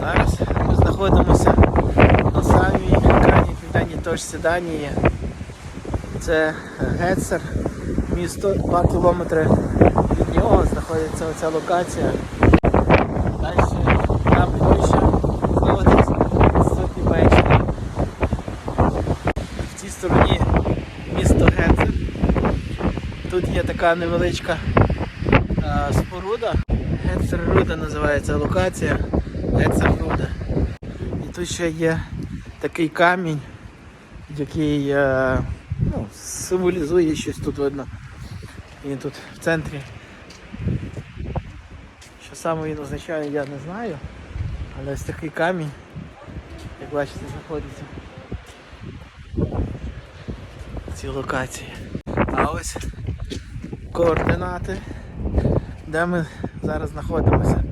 Зараз ми знаходимося на самій крайній південній точці Данії. Це Гетцер, місто 2 кілометри від нього знаходиться оця локація. Далі там Польща знаходиться тут Німеччина. В цій стороні місто Гетцер. Тут є така невеличка е, споруда. Гетцер Руда називається локація. Гетцер Руда. І тут ще є такий камінь, який е, ну, символізує щось тут видно. Він тут в центрі. Що саме він означає, я не знаю. Але ось такий камінь, як бачите, знаходиться в цій локації. А ось координати, де ми зараз знаходимося.